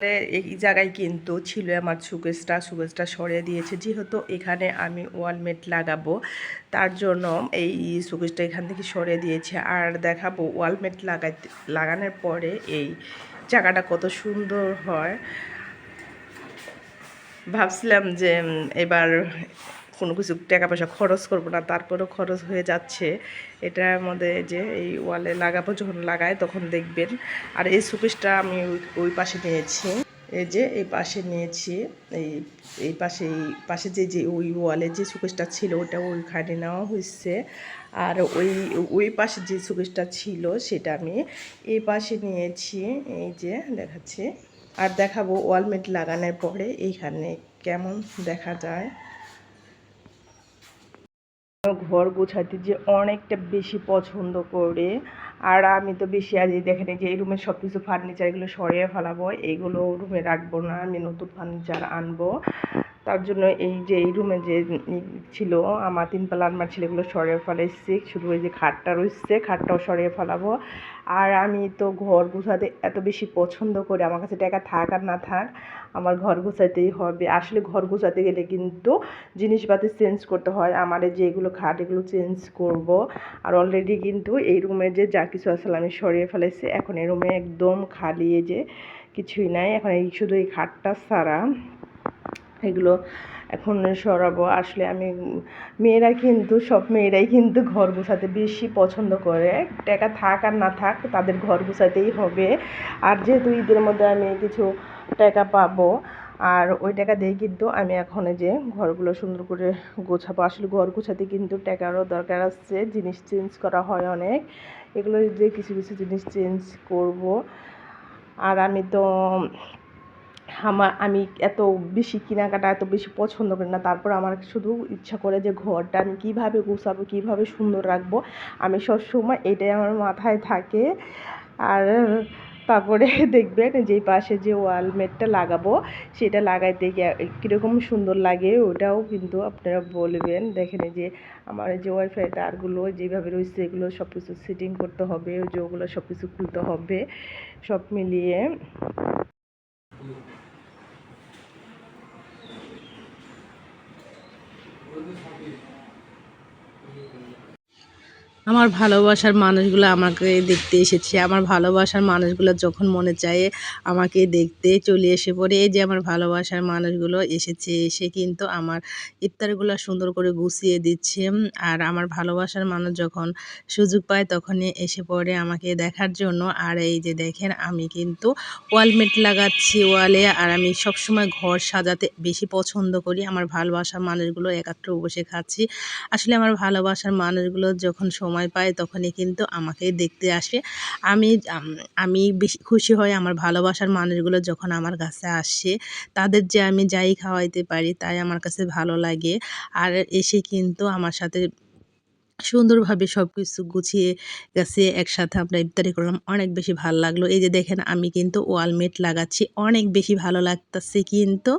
এই জায়গায় কিন্তু ছিল আমার সুকেসটা সুকেসটা সরিয়ে দিয়েছে। যেহেতু এখানে আমি ওয়ালমেট লাগাবো, তার জন্য এই সুকেসটা এখান থেকে সরিয়ে দিয়েছে। আর দেখাবো ওয়ালমেট লাগাইতে, লাগানোর পরে এই জায়গাটা কত সুন্দর হয়। ভাবছিলাম যে এবার কোনো কিছু টাকা পয়সা খরচ করব না, তারপরেও খরচ হয়ে যাচ্ছে। এটা আমাদের যে এই ওয়ালে লাগাবো, যখন লাগায় তখন দেখবেন। আর এই সুকেসটা আমি ওই পাশে নিয়েছি। এই যে এই পাশে নিয়েছি, এই এই পাশে এই পাশে যে যে ওই ওয়ালে যে সুকেসটা ছিল, ওটা ওইখানে নেওয়া হয়েছে আর ওই ওই পাশে যে সুকেসটা ছিল, সেটা আমি এই পাশে নিয়েছি। এই যে দেখাচ্ছি। আর দেখাবো ওয়ালমেট লাগানোর পরে এইখানে কেমন দেখা যায়। ঘর গোছাতে যে অনেকটা বেশি পছন্দ করে, আর আমি তো বেশি আজ এই দেখেন যে এই রুমের সব কিছু ফার্নিচার এগুলো সরিয়ে ফেলাবো এইগুলো রুমে রাখব না, আমি নতুন ফার্নিচার আনব। তার জন্য এই যে, এই রুমে যে ছিল, আমার তিন পাল্লা আলমার ছিল এগুলো সরিয়ে ফেলাইছি শুধু ওই যে খাটটা রয়েছে, খাটটাও সরিয়ে ফেলাবো। আর আমি তো ঘর গোছাতে এত বেশি পছন্দ করি, আমার কাছে টাকা থাক আর না থাক, আমার ঘর গোছাতেই হবে। আসলে ঘর গোছাতে গেলে কিন্তু জিনিসপাতি চেঞ্জ করতে হয়। আমার যে এগুলো খাট, এগুলো চেঞ্জ করব। আর অলরেডি কিন্তু এই রুমে যে যা কিছু আসলে আমি সরিয়ে ফেলেছি এখন এই রুমে একদম খালি যে কিছুই নাই। এখন এই শুধু এই খাটটা ছাড়া এগুলো এখন সরাবো। আসলে আমি মেয়েরা কিন্তু, সব মেয়েরাই কিন্তু ঘর গোছাতে বেশি পছন্দ করে। টাকা থাক আর না থাক, তাদের ঘর গোছাতেই হবে। আর যেহেতু ঈদের মধ্যে আমি কিছু টাকা পাবো, আর ওই টাকা দিয়ে কিন্তু আমি এখন যে ঘরগুলো সুন্দর করে গোছাবো। আসলে ঘর গোছাতে কিন্তু টাকারও দরকার আছে, জিনিস চেঞ্জ করা হয় অনেক। এগুলো যে কিছু কিছু জিনিস চেঞ্জ করব। আর আমি তো আমার, আমি এত বেশি কেনাকাটা, এত বেশি পছন্দ করি না। তারপর আমার শুধু ইচ্ছা করে যে ঘরটা আমি কীভাবে গুছাবো, কীভাবে সুন্দর রাখব, আমি সবসময় এটাই আমার মাথায় থাকে। আর তারপরে দেখবেন যেই পাশে যে ওয়ালমেটটা লাগাবো, সেটা লাগাইতে গিয়ে কীরকম সুন্দর লাগে ওটাও কিন্তু আপনারা বলবেন। দেখেন যে আমার যে ওয়াইফাই তারগুলো যেভাবে রয়েছে, এগুলো সব কিছু সেটিং করতে হবে যে ওগুলো সব কিছু খুলতে হবে, সব মিলিয়ে। Deus sabe. আমার ভালোবাসার মানুষগুলো আমাকে দেখতে এসেছে। আমার ভালোবাসার মানুষগুলো যখন মনে চায়, আমাকে দেখতে চলে এসে পড়ে। এই যে আমার ভালোবাসার মানুষগুলো এসেছে, এসে কিন্তু আমার ইফতারগুলো সুন্দর করে গুছিয়ে দিচ্ছে। আর আমার ভালোবাসার মানুষ যখন সুযোগ পায়, তখনই এসে পড়ে আমাকে দেখার জন্য। আর এই যে দেখেন, আমি কিন্তু ওয়ালমেট লাগাচ্ছি ওয়ালে। আর আমি সবসময় ঘর সাজাতে বেশি পছন্দ করি। আমার ভালোবাসার মানুষগুলো একাত্র বসে খাচ্ছি। আসলে আমার ভালোবাসার মানুষগুলো যখন সময় পায় তখনই কিন্তু আমাকে দেখতে আসে। আমি আমি বেশি খুশি হই আমার ভালোবাসার মানুষগুলো যখন আমার কাছে আসে। তাদের যে আমি যাই খাওয়াইতে পারি তাই আমার কাছে ভালো লাগে। আর এসে কিন্তু আমার সাথে সুন্দরভাবে সব কিছু গুছিয়ে গেছে, একসাথে আমরা ইফতারি করলাম, অনেক বেশি ভালো লাগল। এই যে দেখেন আমি কিন্তু ওয়ালমেট লাগাচ্ছি, অনেক বেশি ভালো লাগতেছে কিন্তু